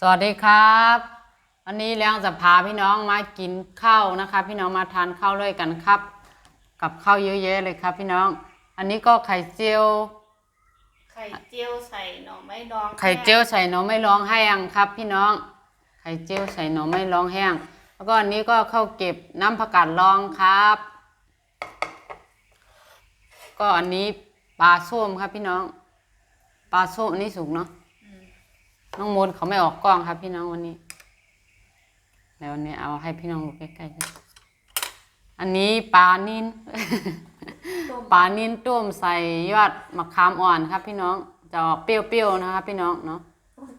สวัสดีครับวันนี้เลี้ยงจะพาพี่น้องมากินข้าวนะคะพี่น้องมาทานข้าวด้วยกันครับ กับข้าวเยอะแยะเลยครับ พี่น้อง อันนี้ก็ไข่เจียว ไข่เจียวใส่หน่อไม้ดองไข่เจียวใส่หน่อไม่ร้องแห้งครับ พี่น้อง ไข่เจียวใส่หน่อไม่ร้องแห้ง แล้วก็อันนี้ก็ข้าวเก็บน้ำผักกาดรองครับ ก็อันนี้ปลาส้มครับพี่น้อง ปลาส้มอันนี้สุกเนาะอืม น้องมนต์เขาไม่ออกกล้องครับ พี่น้องวันนี้แล้ววันนี้เอาให้พี่น้องดูใกล้ๆด้วยอันนี้ปลานินต้มปลานินต้มใส่ยอดมะขามอ่อนครับ พี่น้องจะออกเปรี้ยวๆนะครับพี่น้องเนาะ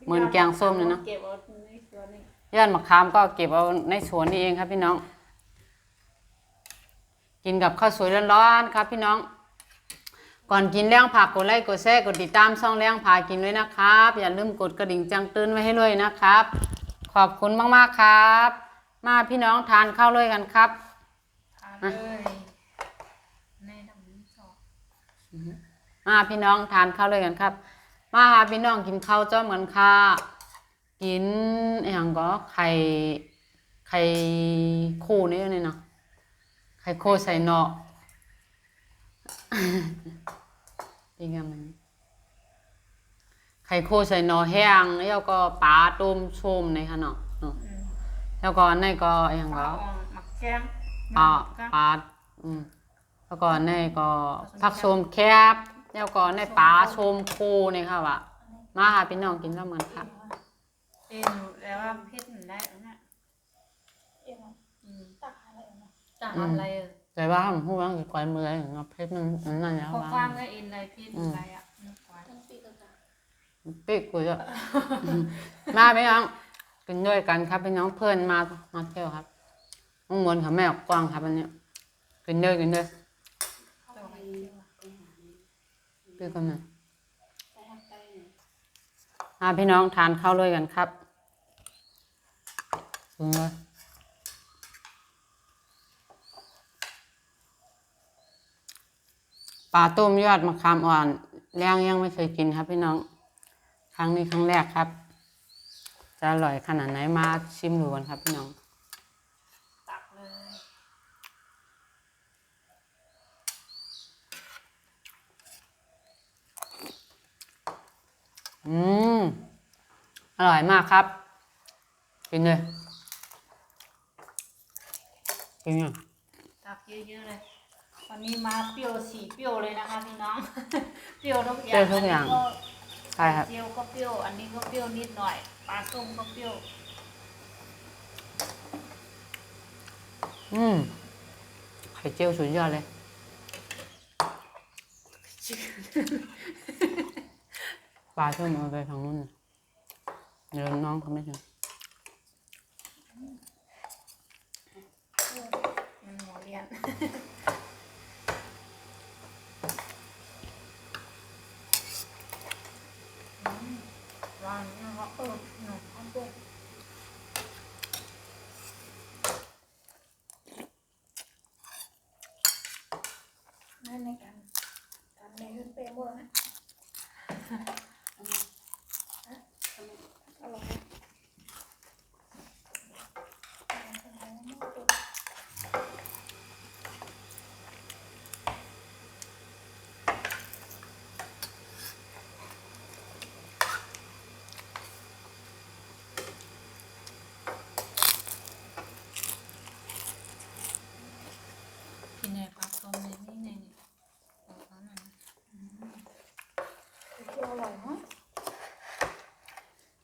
เหมือนแกงส้มเลยนะเก็บเอาในสวนนี่ยอดมะขามก็เก็บเอาในสวนนี่เองครับ พี่น้อง กินกับข้าวสวยร้อนๆครับ พี่น้อง ก่อนกินเลี้ยงผักกดไลค์กดแชร์กดติดตามช่องเลี้ยงพากินด้วยนะครับ อย่าลืมกดกระดิ่งจังตื่นไว้ให้ด้วยนะครับ ขอบคุณมากๆครับ มาพี่น้องทานข้าวด้วยกันครับทานเลยในทำนี้สองมาพี่น้องทานข้าวด้วยกันครับ มาหาพี่น้องกินข้าวจ้อมกันค่ะกินอหย่างก็ไข่ไข่คู่นี่นี่เนาะไข่คู่ใส่เนาะเป็นไงมันไข่คู่ใส่เนาะ แห้งแล้วก็ปลาต้มชมในค่ะเนาะเนาะอืมแล้วก็อันนี่ก็อหย่างปลาก็อ่องหมักแกงปลาหมักแกงปลาอืมแล้วก็ในก็ผักโสมแคบแล้วก็ในปลาโสมโคนี่ค่ะว่ะมาหาพี่น้องกินแล้วเหมือนครับเอ็นแล้วว่าเพชรมันได้แล้วนะเอ็มอืมตักอะไรนะจากอะไรเออ แต่ว่าผมพูดว่าควายมืออะไรอย่างเงี้ยเพชรมันมันนั่นแล้วข้อว่าความก็เอ็นอะไรเพชรอะไรอะนึกไว้ทั้งปีกกันปีกกูจะ มาพี่น้องกินด้วยกันครับพี่น้องเพื่อนมามาเที่ยวครับน้องมนต์เขาแม่ออกกว้างครับอันเนี้ยกินด้วยกินด้วยต่อไปปีกกันหน่อยไปทางใต้เนี่ยมาพี่น้องทานข้าวด้วยกันครับถึงเลย ปลาต้มยอดมะขามอ่อนเลี้ยงยังไม่เคยกินครับพี่น้อง ครั้งนี้ครั้งแรกครับ จะอร่อยขนาดไหนมาชิมดูกันครับพี่น้องตักเลยอืม อร่อยมากครับ กินเลยกินเลยตักเยอะๆเลย วันนี้มาเปรี้ยวสีเปรี้ยวเลยนะคะพี่น้อง เปรี้ยวทุกอย่างเปรี้ยวทุกอย่าง นนี้ใช่ครับ เจียวก็เปรี้ยว อันนี้ก็เปรี้ยวนิดหน่อย ปลาส้มก็เปรี้ยว อืมไข่เจียวสุดยอดเลย ปลาช่วยมาไปทางนู้นนะเดี๋ยวน้องเขาไม่ถึง มันหัวเรียน อืมห นั่นในการทำในขึ้นเปรี้ยวหมดนะอร่อย กินในปลาส้มในนี่ในนี่ปลาส้มนะ เที่ยวอร่อยเนาะ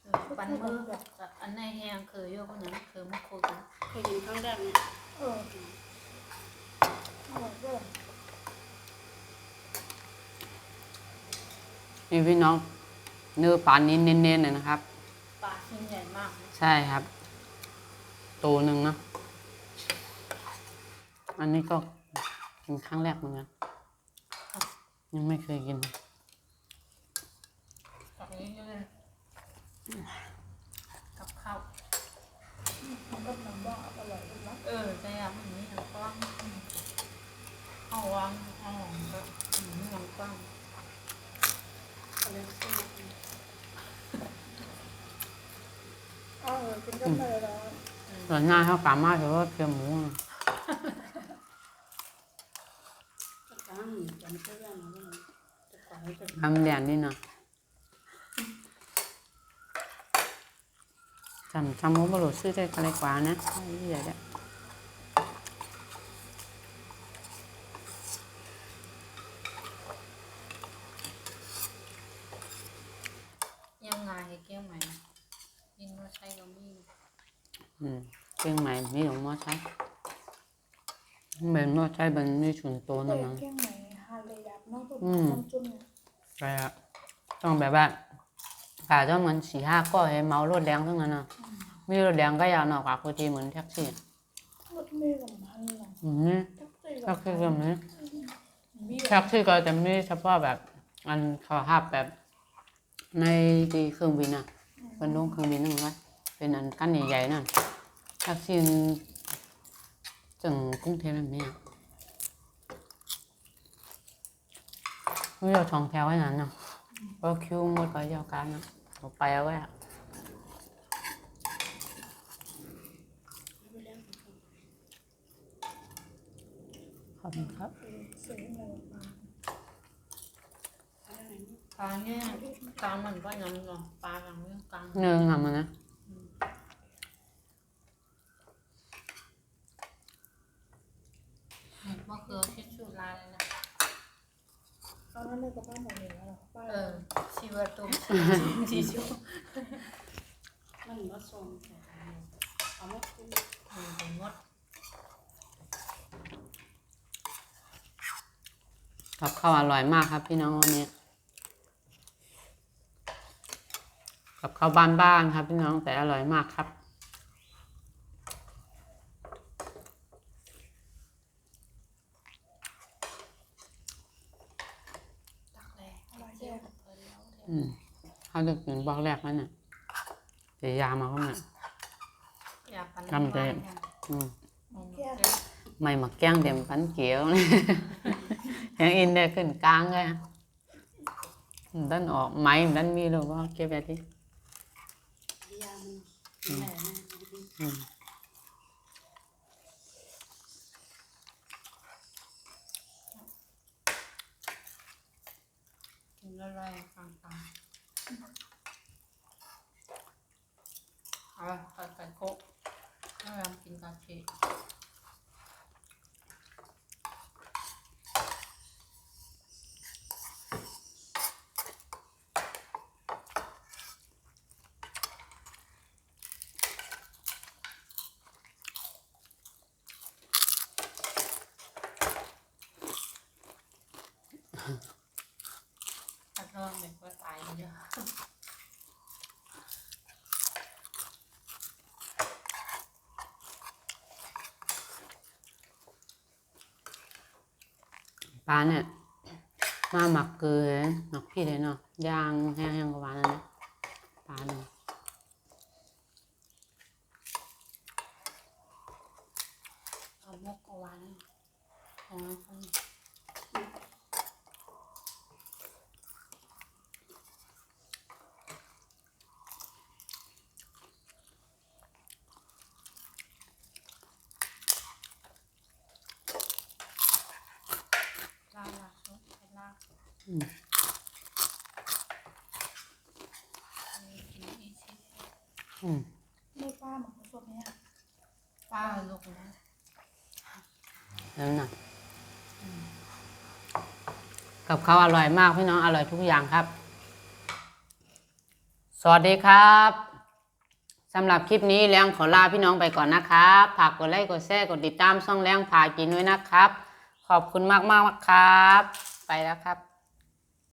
เออ ปันมือกับอันในแห้งคือโยกคนนั้นคือมะโคกันเคยกินครั้งแรกเนี่ยเอออร่อยด้วยนี่พี่น้องเนื้อปลานิ้นเน้นๆเลยนะครับ ปลาชิ้นใหญ่มากนะใช่ครับตัวหนึ่งนะ อันนี้ก็กินครั้งแรกเหมือนกัน ยังไม่เคยกินตักเยอะๆเลยกับข้าว มันก็ทำว่าอร่อยด้วยเนาะ เออใจอะมันนี่หนังกว้างเอาวางเอาหอมก็อืมหนังกว้าง อะไรก็ กินกันไปแล้วส่วนหน้าเขากามาถือว่าเพียหมือนทำเรียนนี่นะจำจำมุกบรูซื้อได้อะไรกว่านะไม่ใหญ่ได้งไงเกี้ยงไหมยินว่าใช่ก็มี อืมเชียงใหม่มีหลวงมอใช้ เป็นมอใช้เป็นมีชุนโตเด็นะกมั้งแค่ไหนฮาเลยยับนอกตัวอืม น้ำจุ่มเนี่ยใช่อะต้องแบบว่าป่าจะเหมือนสี่ห้าก็ให้เมารถแดงทั้งนั้นนะมีรถแดงก็ยาวหน่อยกว่าปกติเหมือนแท็กซี่อะรถเมล์กับพันหลังอืมแท็กซี่แท็กซี่ก็มีมีแท็กซี่ก็จะมีเฉพาะแบบ อันเขาหับแบบ ในที่เครื่องบินอะเป็นลงเครื่องบินนั่นก็เป็นอันกั้นใหญ่ๆนั่นแท็กซี่ จังกุ้งเทแบบนี้ไม่เราช่องแถวไว้นั้นเนาะเพราะคิวหมดไปยาวกานเนาะเอาไปเอาไว้อะขอบคุณครับปลาเนี่ยกางมันก็ยังเนาะปลากลางเรื่องกลางเนื้อกำมันนะ กับบ้านหมดเลยแล้วเหรอบ้านเออชีวตุมชีชูมันก็ส่งแต่เอามาคุยมันเป็นมดกับข้าวอร่อยมากครับพี่น้องวันนี้กับข้าวบ้านๆครับพี่น้องแต่อร่อยมากครับ ตักแรก อะไร เที่ แค่ ยวเพิ่นแล้วเถ อะอืมเขาจะกินบอกแรกแล้วเนี่ยเสียยามาก็เนี่ย อย่าปันกำเต็มอืมแก้ไม่มาแกล้งเดี๋ยวปันเกียวเนี่ยยังอินได้ขึ้นกลางเลยอะดันออกไม้ดันมีหรือว่าเก็บไว้ที่ยามันแห ละอืมกินแล้วแรงฟังฟังเอาไปใส่โคกแล้วเรากินกาเช ถ้าทอดเนี่ยก็ตายเยอะ ปลาเนี่ยมาหมักเกลือหมักพี่เลยเนาะย่างแห้งๆกว่านั้นนะป้าเนี่ยเอามกเอาไว้ของคนลาลาชุบไปลา อืมกินอีชิอืมไม่ป้าหมอนคนเนี้ยป้าลูกนะแล้วน่ะกับเขาอร่อยมากพี่น้องอร่อยทุกอย่างครับ สวัสดีครับสำหรับคลิปนี้แรงขอลาพี่น้องไปก่อนนะครับฝากกดไลค์กดแชร์กดติดตามช่องแรงพากินด้วยนะครับ ขอบคุณมากมากครับ ไปแล้วครับ